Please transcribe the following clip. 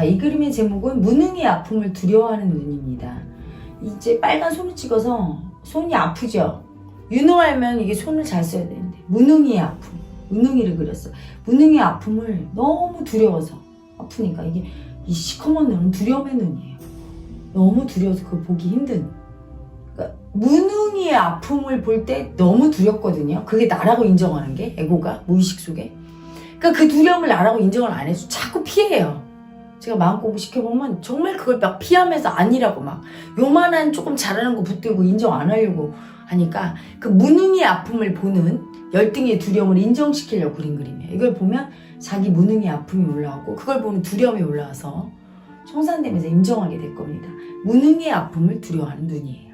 자, 이 그림의 제목은 무능의 아픔을 두려워하는 눈입니다. 이제 빨간 손을 찍어서 손이 아프죠? 유능하면 이게 손을 잘 써야 되는데 무능의 아픔, 무능이를 그렸어. 무능의 아픔을 너무 두려워서 아프니까 이게 이 시커먼 눈은 두려움의 눈이에요. 너무 두려워서 그걸 보기 힘든. 그러니까 무능의 아픔을 볼 때 너무 두렵거든요. 그게 나라고 인정하는 게 에고가 무의식 속에. 그러니까 그 두려움을 나라고 인정을 안 해서 자꾸 피해요. 제가 마음 공부 시켜보면 정말 그걸 막 피하면서 아니라고 막 요만한 조금 잘하는 거 붙들고 인정 안 하려고 하니까 그 무능의 아픔을 보는 열등의 두려움을 인정시키려고 그린 그림이에요. 이걸 보면 자기 무능의 아픔이 올라오고 그걸 보는 두려움이 올라와서 청산되면서 인정하게 될 겁니다. 무능의 아픔을 두려워하는 눈이에요.